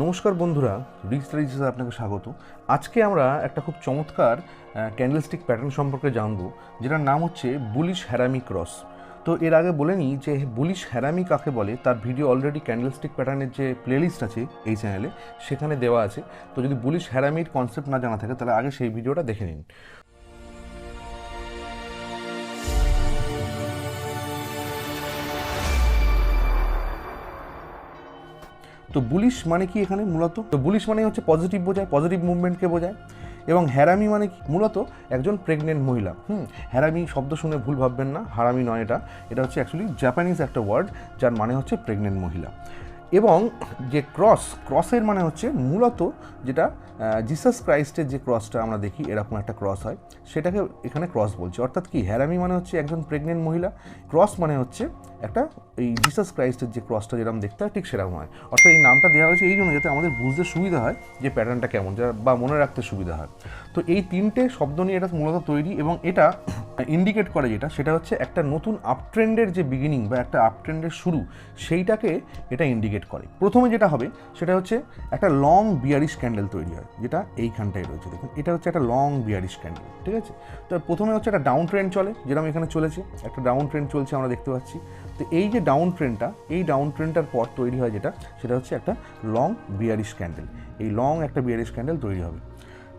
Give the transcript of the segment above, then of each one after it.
নমস্কার বন্ধুরা রিক্স রিক্সে আপনাকে স্বাগত। আজকে আমরা একটা খুব চমৎকার ক্যান্ডেলস্টিক প্যাটার্ন সম্পর্কে জানব, যেটার নাম হচ্ছে বুলিশ হ্যারামি ক্রস তো এর আগে বলে নিই যে বুলিশ হ্যারামি কাকে বলে, তার ভিডিও অলরেডি ক্যান্ডেলস্টিক প্যাটার্নের যে প্লেলিস্ট আছে এই চ্যানেলে সেখানে দেওয়া আছে। তো যদি বুলিশ হ্যারামির কনসেপ্ট না জানা থাকে, তাহলে আগে সেই ভিডিওটা দেখে নিন। তো বুলিশ মানে কি এখানে মূলত? তো বুলিশ মানে হচ্ছে পজিটিভ বোঝায় পজিটিভ মুভমেন্টকে বোঝায়। এবং হ্যারামি মানে কি? মূলত একজন প্রেগনেন্ট মহিলা। হুম হ্যারামি শব্দ শুনে ভুল ভাববেন না, হারামি নয় এটা। এটা হচ্ছে অ্যাকচুয়ালি জাপানিজ একটা ওয়ার্ড যার মানে হচ্ছে প্রেগনেন্ট মহিলা। এবং যে ক্রস, ক্রসের মানে হচ্ছে মূলত যেটা জিসাস ক্রাইস্টের যে ক্রসটা আমরা দেখি, এরকম একটা ক্রস হয়, সেটাকে এখানে ক্রস বলছে। অর্থাৎ কি? হ্যারামি মানে হচ্ছে একজন প্রেগনেন্ট মহিলা, ক্রস মানে হচ্ছে একটা এই জিসাস ক্রাইস্টের যে ক্রসটা যেরকম দেখতে হয়, ঠিক সেরকম হয়। অর্থাৎ এই নামটা দেওয়া হয়েছে এই জন্য যাতে আমাদের বুঝতে সুবিধা হয় যে প্যাটার্নটা কেমন, যা বা মনে রাখতে সুবিধা হয়। তো এই তিনটে শব্দ নিয়ে এটা মূলত তৈরি এবং এটা ইন্ডিকেট করে যেটা, সেটা হচ্ছে একটা নতুন আপট্রেন্ডের যে বিগিনিং বা একটা আপট্রেন্ডের শুরু, সেইটাকে এটা ইন্ডিকেট করে। প্রথমে যেটা হবে, সেটা হচ্ছে একটা লং বিয়ারিশ ক্যান্ডেল তৈরি হয়, যেটা এইখানটায় রয়েছে। দেখুন, এটা হচ্ছে একটা লং বিয়ারিশ ক্যান্ডেল ঠিক আছে? তো প্রথমে হচ্ছে একটা ডাউন ট্রেন্ড চলে যেরকম এখানে চলেছে। একটা ডাউন ট্রেন্ড চলছে, আমরা দেখতে পাচ্ছি। তো এই যে ডাউন ট্রেন্ডটা এই ডাউন ট্রেন্ডটার পর তৈরি হয় যেটা, সেটা হচ্ছে একটা লং বিয়ারিশ ক্যান্ডেল এই লং একটা বিয়ারিশ ক্যান্ডেল তৈরি হবে।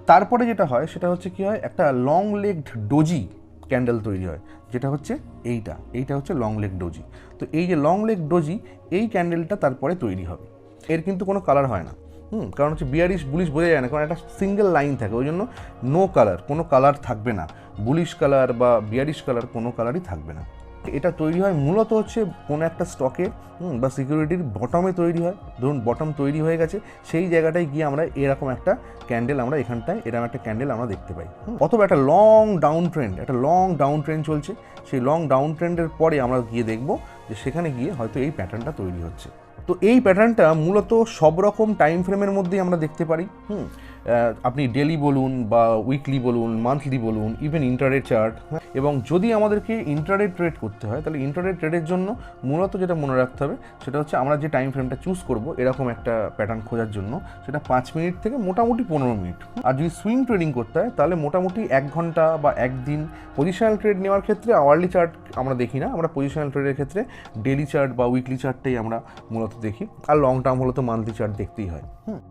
তারপরে যেটা হয়, সেটা হচ্ছে কি হয়, একটা লং লেগড ডোজি ক্যান্ডেল তৈরি হয়, যেটা হচ্ছে এইটা এইটা হচ্ছে লং লেগ ডোজি তো এই যে লং লেগ ডোজি এই ক্যান্ডেলটা তারপরে তৈরি হবে। এর কিন্তু কোনো কালার হয় না। হুম, কারণ হচ্ছে বিয়ারিশ বুলিশ বোঝা যায় না, কারণ একটা সিঙ্গেল লাইন থাকে, ওই জন্য নো কালার কোনো কালার থাকবে না। বুলিশ কালার বা বিয়ারিশ কালার কোনো কালারই থাকবে না। এটা তৈরি হয় মূলত হচ্ছে কোনো একটা স্টকে বা সিকিউরিটির বটমে তৈরি হয়। ধরুন বটম তৈরি হয়ে গেছে, সেই জায়গাটায় গিয়ে আমরা এরকম একটা ক্যান্ডেল আমরা এখানটায়, এরকম একটা ক্যান্ডেল আমরা দেখতে পাই অথবা একটা লং ডাউন ট্রেন্ড একটা লং ডাউন ট্রেন্ড চলছে। সেই লং ডাউন ট্রেন্ডের পরে আমরা গিয়ে দেখব যে সেখানে গিয়ে হয়তো এই প্যাটার্নটা তৈরি হচ্ছে। তো এই প্যাটার্নটা মূলত সব রকম টাইম ফ্রেমের মধ্যেই আমরা দেখতে পারি, হুম। আপনি ডেলি বলুন বা উইকলি বলুন মান্থলি বলুন ইভেন ইন্টারেট চার্ট এবং যদি আমাদেরকে ইন্টারেট ট্রেড করতে হয়, তাহলে ইন্টারেট ট্রেডের জন্য মূলত যেটা মনে রাখতে হবে, সেটা হচ্ছে আমরা যে টাইম ফ্রেমটা চুজ করব, এরকম একটা প্যাটার্ন খোঁজার জন্য, সেটা পাঁচ মিনিট থেকে মোটামুটি পনেরো মিনিট আর যদি সুইং ট্রেডিং করতে হয়, তাহলে মোটামুটি এক ঘণ্টা বা একদিন পজিশনাল ট্রেড নেওয়ার ক্ষেত্রে আওয়ারলি চার্ট আমরা দেখি না, আমরা পজিশনাল ট্রেডের ক্ষেত্রে ডেলি চার্ট বা উইকলি চার্টটাই আমরা মূলত দেখি, আর লং টার্ম হলে তো মান্থলি চার্ট দেখতেই হয়। হুম।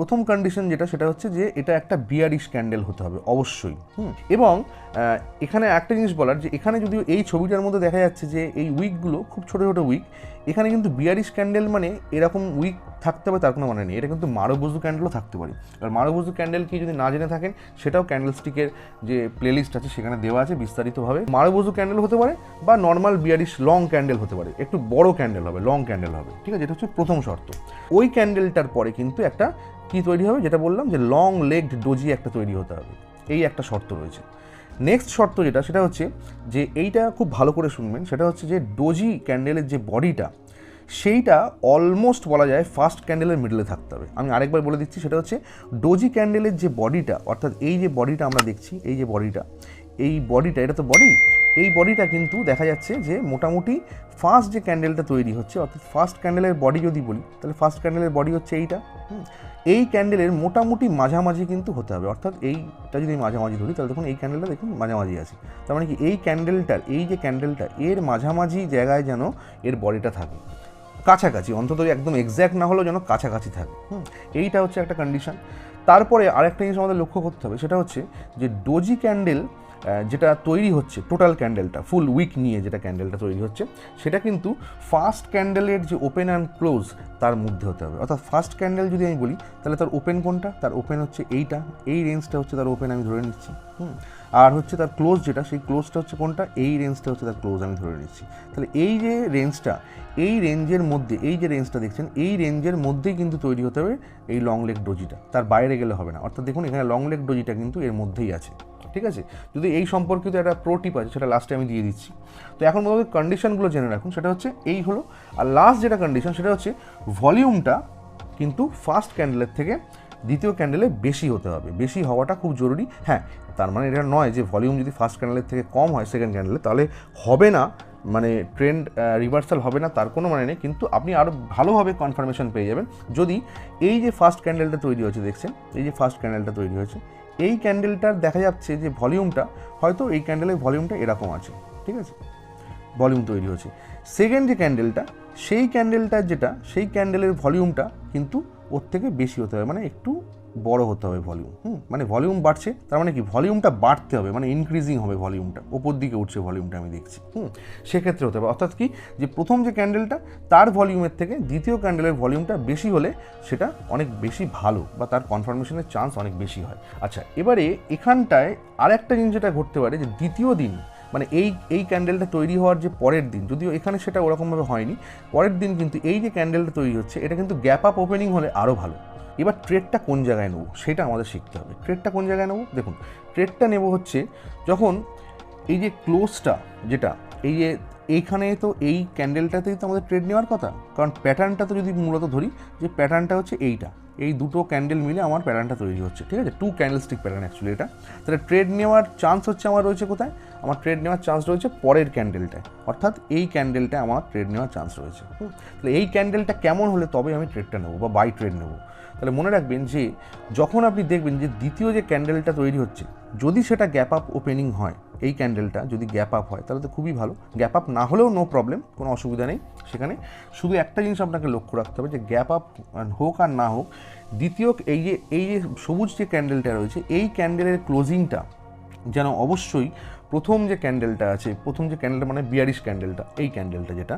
প্রথম কন্ডিশন যেটা, সেটা হচ্ছে যে এটা একটা বিয়ারিশ ক্যান্ডেল হতে হবে, অবশ্যই। এবং এখানে একটা জিনিস বলার যে, এখানে যদিও এই ছবিটার মধ্যে দেখা যাচ্ছে যে, এই উইকগুলো খুব ছোটো ছোটো উইক এখানে কিন্তু বিয়ারিশ ক্যান্ডেল মানে এরকম উইক থাকতে হবে তার কোনো মানে নেই। এটা কিন্তু মারবজু ক্যান্ডেলও থাকতে পারে। আর মারবজু ক্যান্ডেল কি যদি না জেনে থাকেন, সেটাও ক্যান্ডেল স্টিকের যে প্লেলিস্ট আছে, সেখানে দেওয়া আছে বিস্তারিতভাবে। মারবজু ক্যান্ডেল হতে পারে বা নর্মাল বিয়ারিশ লং ক্যান্ডেল হতে পারে। একটু বড় ক্যান্ডেল হবে লং ক্যান্ডেল হবে। ঠিক আছে, এটা হচ্ছে প্রথম শর্ত। ওই ক্যান্ডেলটার পরে কিন্তু একটা কি তৈরি হবে, যেটা বললাম যে লং লেগড ডোজি একটা তৈরি হতে হবে। এই একটা শর্ত রয়েছে। নেক্সট শর্ত যেটা, সেটা হচ্ছে যে এইটা খুব ভালো করে শুনবেন, সেটা হচ্ছে যে ডোজি ক্যান্ডেলের যে বডিটা সেইটা অলমোস্ট বলা যায় ফার্স্ট ক্যান্ডেলের মিডলে থাকতে হবে। আমি আরেকবার বলে দিচ্ছি, সেটা হচ্ছে ডোজি ক্যান্ডেলের যে বডিটা অর্থাৎ এই যে বডিটা আমরা দেখছি, এই যে বডিটা এই বডিটা এটা তো বডি এই বডিটা কিন্তু দেখা যাচ্ছে যে মোটামুটি ফার্স্ট যে ক্যান্ডেলটা তৈরি হচ্ছে, অর্থাৎ ফার্স্ট ক্যান্ডেলের বডি যদি বলি, তাহলে ফার্স্ট ক্যান্ডেলের বডি হচ্ছে এইটা এই ক্যান্ডেলের মোটামুটি মাঝামাঝি কিন্তু হতে হবে, অর্থাৎ এইটা যদি মাঝামাঝি ধরি, তাহলে দেখুন এই ক্যান্ডেলটা দেখুন মাঝামাঝি আছে। তার মানে কি, এই ক্যান্ডেলটার এই যে ক্যান্ডেলটা এর মাঝামাঝি জায়গায় যেন এর বডিটা থাকে। কাছাকাছি, অন্তত একদম এক্স্যাক্ট না হলেও যেন কাছাকাছি থাকে। হুম, এইটা হচ্ছে একটা কন্ডিশন তারপরে আরেকটা জিনিস আমাদের লক্ষ্য করতে হবে, সেটা হচ্ছে যে ডোজি ক্যান্ডেল যেটা তৈরি হচ্ছে টোটাল ক্যান্ডেলটা ফুল উইক নিয়ে যেটা ক্যান্ডেলটা তৈরি হচ্ছে, সেটা কিন্তু ফার্স্ট ক্যান্ডেলের যে ওপেন অ্যান্ড ক্লোজ তার মধ্যে হতে হবে। অর্থাৎ ফার্স্ট ক্যান্ডেল যদি আমি বলি, তাহলে তার ওপেন কোনটা? তার ওপেন হচ্ছে এইটা। এই রেঞ্জটা হচ্ছে তার ওপেন আমি ধরে নিচ্ছি। হুম আর হচ্ছে তার ক্লোজ যেটা, সেই ক্লোজটা হচ্ছে কোনটা? এই রেঞ্জটা হচ্ছে তার ক্লোজ আমি ধরে নিচ্ছি। তাহলে এই যে রেঞ্জটা এই রেঞ্জের মধ্যে, এই যে রেঞ্জটা দেখছেন, এই রেঞ্জের মধ্যেই কিন্তু তৈরি হতে হবে এই লং লেগ ডোজিটা তার বাইরে গেলে হবে না। অর্থাৎ দেখুন, এখানে লং লেগ ডোজিটা কিন্তু এর মধ্যেই আছে। ঠিক আছে? যদি এই সম্পর্কিত একটা প্রো টিপ আছে, সেটা লাস্টে আমি দিয়ে দিচ্ছি। তো এখন মধ্যে কন্ডিশনগুলো জেনে রাখুন। সেটা হচ্ছে এই হলো, আর লাস্ট যেটা কন্ডিশন সেটা হচ্ছে ভলিউমটা কিন্তু ফার্স্ট ক্যান্ডেলের থেকে দ্বিতীয় ক্যান্ডেলে বেশি হতে হবে। বেশি হওয়াটা খুব জরুরি। হ্যাঁ তার মানে এটা নয় যে ভলিউম যদি ফার্স্ট ক্যান্ডেলের থেকে কম হয় সেকেন্ড ক্যান্ডেলে তাহলে হবে না। মানে ট্রেন্ড রিভার্সাল হবে না, তার কোনো মানে নেই। কিন্তু আপনি আরও ভালোভাবে কনফার্মেশন পেয়ে যাবেন। যদি এই যে ফার্স্ট ক্যান্ডেলটা তৈরি হয়েছে, দেখছেন? এই যে ফার্স্ট ক্যান্ডেলটা তৈরি হয়েছে, এই ক্যান্ডেলটার দেখা যাচ্ছে যে ভলিউমটা হয়তো এই ক্যান্ডেলের ভলিউমটা এরকম আছে। ঠিক আছে? ভলিউম তৈরি হয়েছে। সেকেন্ড যে ক্যান্ডেলটা সেই ক্যান্ডেলটা যেটা, সেই ক্যান্ডেলের ভলিউমটা কিন্তু ওর থেকে বেশি হতে হবে মানে একটু বড় হতে হবে ভলিউম হুম? মানে ভলিউম বাড়ছে, তার মানে কি? ভলিউমটা বাড়তে হবে মানে ইনক্রিজিং হবে ভলিউমটা ওপর দিকে উঠছে ভলিউমটা আমি দেখছি, হুম? সেক্ষেত্রে হতে হবে, অর্থাৎ কি? যে প্রথম যে ক্যান্ডেলটা তার ভলিউমের থেকে দ্বিতীয় ক্যান্ডেলের ভলিউমটা বেশি হলে সেটা অনেক বেশি ভালো বা তার কনফার্মেশনের চান্স অনেক বেশি হয়। আচ্ছা এবারে এখানটায় আরেকটা জিনিস যেটা ঘটতে পারে, যে দ্বিতীয় দিন মানে এই এই ক্যান্ডেলটা তৈরি হওয়ার যে পরের দিন, যদিও এখানে সেটা ওরকমভাবে হয়নি, পরের দিন কিন্তু এই যে ক্যান্ডেলটা তৈরি হচ্ছে, এটা কিন্তু গ্যাপ আপ ওপেনিং হলে আরও ভালো। এবার ট্রেডটা কোন জায়গায় নেব, সেটা আমাদের শিখতে হবে। ট্রেডটা কোন জায়গায় নেব? দেখুন ট্রেডটা নেব হচ্ছে যখন এই যে ক্লোজটা যেটা, এই যে এইখানে তো এই ক্যান্ডেলটাতেই তো আমাদের ট্রেড নেওয়ার কথা, কারণ প্যাটার্নটা তো যদি মূলত ধরি, যে প্যাটার্নটা হচ্ছে এইটা। এই দুটো ক্যান্ডেল মিলে আমার প্যাটার্নটা তৈরি হচ্ছে, ঠিক আছে? Two candlestick pattern actually এটা। তাহলে ট্রেড নেওয়ার চান্স হচ্ছে আমার রয়েছে কোথায়? আমার ট্রেড নেওয়ার চান্স রয়েছে পরের ক্যান্ডেলটায় অর্থাৎ এই ক্যান্ডেলটা আমার ট্রেড নেওয়ার চান্স রয়েছে। তাহলে এই ক্যান্ডেলটা কেমন হলে তবে আমি ট্রেডটা নেব বা বাই ট্রেড নেব? তাহলে মনে রাখবেন যে, যখন আপনি দেখবেন যে দ্বিতীয় যে ক্যান্ডেলটা তৈরি হচ্ছে, যদি সেটা গ্যাপ আপ ওপেনিং হয় এই ক্যান্ডেলটা যদি গ্যাপ আপ হয়, তাহলে তো খুবই ভালো। গ্যাপ আপ না হলেও নো প্রবলেম কোনো অসুবিধা নেই সেখানে। শুধু একটা জিনিস আপনাকে লক্ষ্য রাখতে হবে যে গ্যাপ আপ হোক আর না হোক দ্বিতীয় এই যে এই যে সবুজ যে ক্যান্ডেলটা রয়েছে, এই ক্যান্ডেলের ক্লোজিংটা যেন অবশ্যই প্রথম যে ক্যান্ডেলটা আছে, প্রথম যে ক্যান্ডেলটা মানে বিয়ারিশ ক্যান্ডেলটা এই ক্যান্ডেলটা যেটা,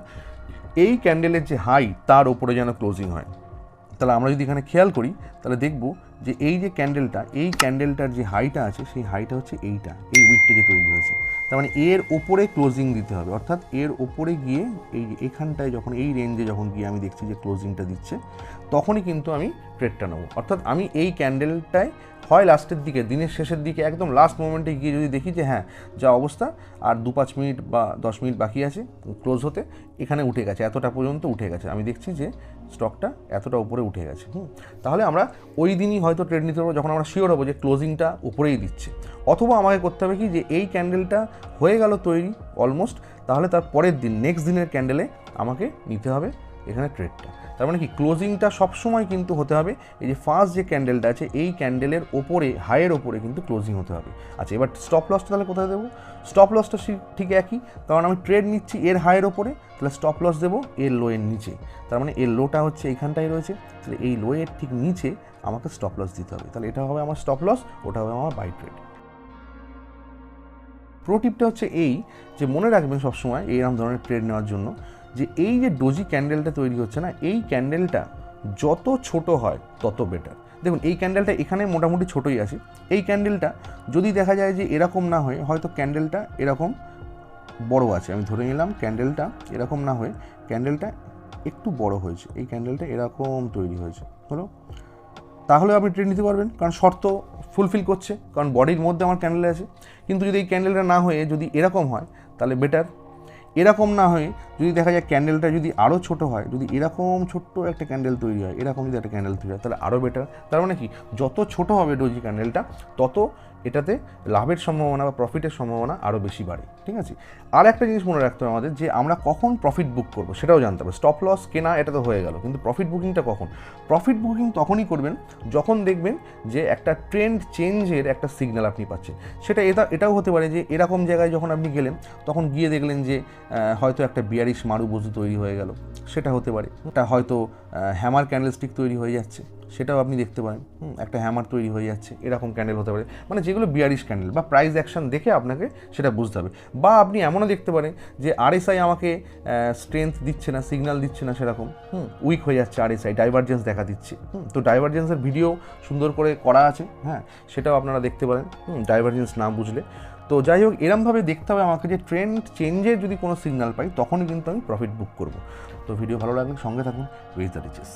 এই ক্যান্ডেলের যে হাই তার ওপরে যেন ক্লোজিং হয়। তাহলে আমরা যদি এখানে খেয়াল করি, তাহলে দেখব যে এই যে ক্যান্ডেলটা এই ক্যান্ডেলটার যে হাইটা আছে, সেই হাইটা হচ্ছে এইটা, এই উইক থেকে তৈরি হয়েছে। তার মানে এর ওপরে ক্লোজিং দিতে হবে। অর্থাৎ এর ওপরে গিয়ে এই এখানটায় যখন, এই রেঞ্জে যখন গিয়ে আমি দেখছি যে ক্লোজিংটা দিচ্ছে, তখনই কিন্তু আমি ট্রেডটা নেব। অর্থাৎ আমি এই ক্যান্ডেলটায় হয় লাস্টের দিকে, দিনের শেষের দিকে, একদম লাস্ট মোমেন্টে গিয়ে যদি দেখি যে হ্যাঁ যা অবস্থা, আর দু পাঁচ মিনিট বা দশ মিনিট বাকি আছে ক্লোজ হতে, এখানে উঠে গেছে, এতটা পর্যন্ত উঠে গেছে। আমি দেখছি যে স্টকটা এতটা উপরে উঠে গেছে। হুম, তাহলে আমরা ওই দিনই হয়তো ট্রেড নিতে পারব, যখন আমরা শিওর হব যে ক্লোজিংটা উপরেই দিচ্ছে। অথবা আমাকে করতে হবে কি যে এই ক্যান্ডেলটা হয়ে গেল তৈরি অলমোস্ট তাহলে তার পরের দিন নেক্সট দিনের ক্যান্ডেলে আমাকে নিতে হবে এখানে ট্রেডটা তার মানে কি ক্লোজিংটা সবসময় কিন্তু হতে হবে। এই যে ফার্স্ট যে ক্যান্ডেলটা আছে, এই ক্যান্ডেলের ওপরে হাইয়ের ওপরে কিন্তু ক্লোজিং হতে হবে। আচ্ছা এবার স্টপ লসটা তাহলে কোথায় দেবো? স্টপ লসটা ঠিক একই। কারণ আমি ট্রেড নিচ্ছি এর হাইয়ের ওপরে, তাহলে স্টপ লস দেবো এর লোয়ের নিচে। তার মানে এর লোটা হচ্ছে এইখানটায় রয়েছে। তাহলে এই লোয়ের ঠিক নিচে আমাকে স্টপ লস দিতে হবে। তাহলে এটা হবে আমার স্টপ লস ওটা হবে আমার বাই ট্রেড প্রো টিপটা হচ্ছে এই যে, মনে রাখবেন সবসময় এইরকম ধরনের ট্রেড নেওয়ার জন্য যে এই যে ডোজি ক্যান্ডেলটা তৈরি হচ্ছে না, এই ক্যান্ডেলটা যত ছোট হয় তত বেটার দেখুন, এই ক্যান্ডেলটা এখানে মোটামুটি ছোটোই আছে। এই ক্যান্ডেলটা যদি দেখা যায় যে এরকম না হয়ে, হয়তো ক্যান্ডেলটা এরকম বড় আছে। আমি ধরে নিলাম ক্যান্ডেলটা এরকম না হয়ে ক্যান্ডেলটা একটু বড় হয়েছে। এই ক্যান্ডেলটা এরকম তৈরি হয়েছে। হলো? তাহলে আপনি ট্রেড নিতে পারবেন। কারণ শর্ত ফুলফিল করছে। কারণ বডির মধ্যে আমার ক্যান্ডেল আছে। কিন্তু যদি এই ক্যান্ডেলটা না হয়ে যদি এরকম হয়, তাহলে বেটার এরকম না হয়ে যদি দেখা যায় ক্যান্ডেলটা যদি আরও ছোট হয়, যদি এরকম ছোট্ট একটা ক্যান্ডেল তৈরি হয়, এরকম যদি একটা ক্যান্ডেল তৈরি হয়, তাহলে আরও বেটার তার মানে কি? যত ছোট হবে ডোজি ক্যান্ডেলটা তত এটাতে লাভের সম্ভাবনা বা প্রফিটের সম্ভাবনা আরও বেশি বাড়ে, ঠিক আছে? আর একটা জিনিস মনে রাখতে হবে আমাদের যে আমরা কখন প্রফিট বুক করব সেটাও জানতে হবে। স্টপ লস কেনা, এটা তো হয়ে গেল, কিন্তু প্রফিট বুকিংটা কখন? প্রফিট বুকিং তখনই করবেন যখন দেখবেন যে একটা ট্রেন্ড চেঞ্জের একটা সিগন্যাল আপনি পাচ্ছেন। সেটা এটা, এটাও হতে পারে যে এরকম জায়গায় যখন আপনি গেলেন, তখন গিয়ে দেখলেন যে হয়তো একটা বিয়ারিশ মারু বস্তু তৈরি হয়ে গেল। সেটা হতে পারে। এটা হয়তো হ্যামার ক্যান্ডেলস্টিক তৈরি হয়ে যাচ্ছে। সেটাও আপনি দেখতে পারেন। একটা হ্যামার তৈরি হয়ে যাচ্ছে, এরকম ক্যান্ডেল হতে পারে। মানে যেগুলো বিয়ারিশ ক্যান্ডেল বা প্রাইস অ্যাকশন দেখে আপনাকে সেটা বুঝতে হবে। বা আপনি এমনও দেখতে পারেন যে আরএসআই আমাকে স্ট্রেংথ দিচ্ছে না সিগনাল দিচ্ছে না সেরকম। হুম উইক হয়ে যাচ্ছে আরএসআই ডাইভারজেন্স দেখা দিচ্ছে। হুম, তো ডাইভারজেন্সের ভিডিও সুন্দর করে করা আছে হ্যাঁ সেটাও আপনারা দেখতে পারেন। হুম ডাইভারজেন্স না বুঝলে। তো যাই হোক, এরমভাবে দেখতে হবে আমাকে যে ট্রেন্ড চেঞ্জের যদি কোনো সিগনাল পাই, তখনই কিন্তু আমি প্রফিট বুক করব। তো ভিডিও ভালো লাগলে সঙ্গে থাকুন উইথ দ্য রিচেস